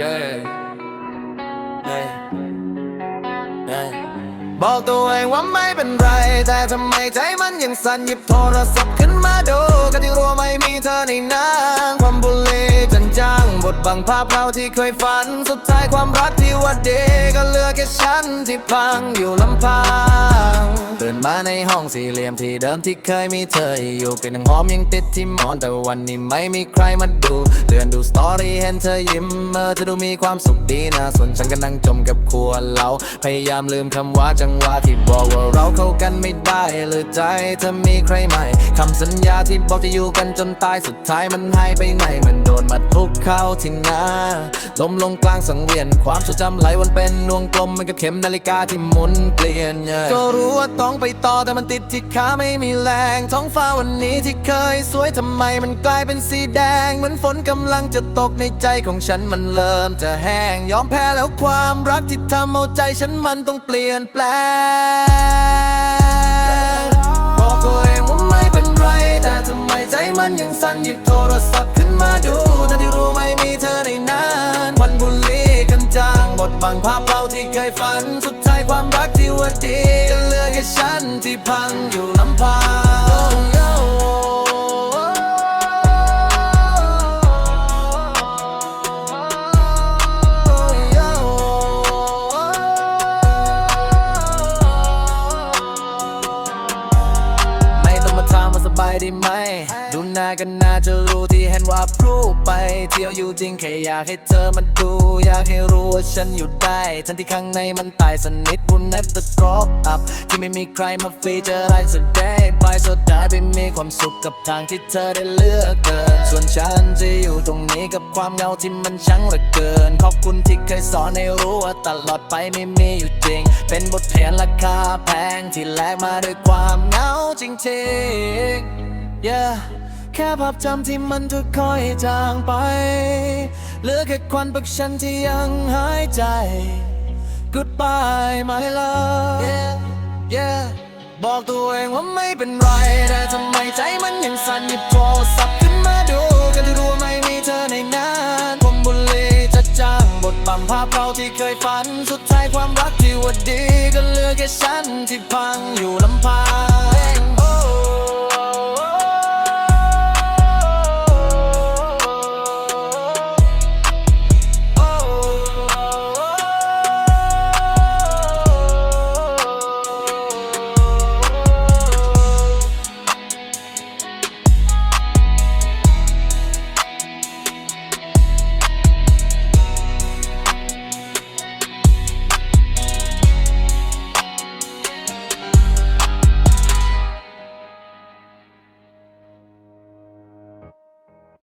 yeah yeah yeah บอกตัวเองว่าไม่เป็นไร แต่ทำไมใจมันยังสั่นหยิบโทรศัพท์ขึ้นมาดูก็ที่รู้ไม่มีเธอในนั้นความบุลลีจันจ้างบทบังภาพเราที่เคยฝัน สุดท้ายความรัก ดีก็เหลือแค่ฉันที่พังอยู่ลำพังตื่นมาในห้องสี่เหลี่ยมที่เดิมที่เคยมีเธออยู่กลิ่นหอมยังติดที่หมอนแต่วันนี้ไม่มีใครมาดูเตือนดูสตอรี่เห็นเธอยิ้มเมื่อเธอดูมีความสุขดีนะส่วนฉันก็นั่งจมกับครัวเราพยายามลืมคำว่าจังหวะที่บอกว่าเราเข้ากันไม่ได้หรือใจเธอมีใครใหม่คำสัญญาที่บอกจะอยู่กันจนตายสุดท้ายมันหายไปไหนมันโดนมาทุกเข้าที่หน้าล้มลงกลางสังเวียนความทรงจำไหลวนเป็นนวงกลมเหมันกับเข็มนาฬิกาที่หมุนเปลี่ยน yeah ก็รู้ว่าต้องไปต่อแต่มันติดที่ขาไม่มีแรง ท้องฟ้าวันนี้ที่เคยสวยทำไมมันกลายเป็นสีแดง เหมือนฝนกำลังจะตกในใจของฉันมันเริ่มจะแห้ง ยอมแพ้แล้วความรักที่ทำเอาใจฉันมันต้องเปลี่ยนแปลงบอกตัวเองว่าไม่เป็นไร แต่ทำไมใจมันยังสั่นหยิบโทรศัพท์ บทบังภาพเราที่เคยฝัน สุดท้ายความรักที่ว่าดีก็เหลือแค่ฉันที่พังอยู่ลำพังไม่ต้องมาถามว่าสบายดีไหมดูหน้ากันน่าจะรู้ เห็นว่าพรูไปเที่ยวอยู่จริงแค่อยากให้เธอมาดู อยากให้รู้ว่าฉันอยู่ได้ทั้งที่ข้างในมันตายสนิทบุญนับตะกรอบอัพที่ไม่มีใครมาฟีเจอร์ไรสุดได้ไปสุดท้ายไปมีความสุขกับทางที่เธอได้เลือกเกิน ส่วนฉันจะอยู่ตรงนี้กับความเหงาที่มันช่างเหลือเกิน ขอบคุณที่เคยสอนให้รู้ว่าตลอดไปไม่มีอยู่จริง เป็นบทเรียนราคาแพงที่แลกมาด้วยความเหงาจริงๆ yeah แค่ภาพจำที่มันค่อยจางไป เหลือแค่ควันปักฉันที่ยังหายใจ Goodbye my love yeah yeah บอกตัวเองว่าไม่เป็นไร แต่ทำไมใจมันยังสั่นหยิบโทรศัพท์ขึ้นมาดู กันที่รู้ไม่มีเธอในนั้นผมบุหรี่จะจางบทบังภาพเราที่เคยฝัน สุดท้ายความรักที่ว่าดี ก็เหลือแค่ฉันที่พังอยู่ลำพัง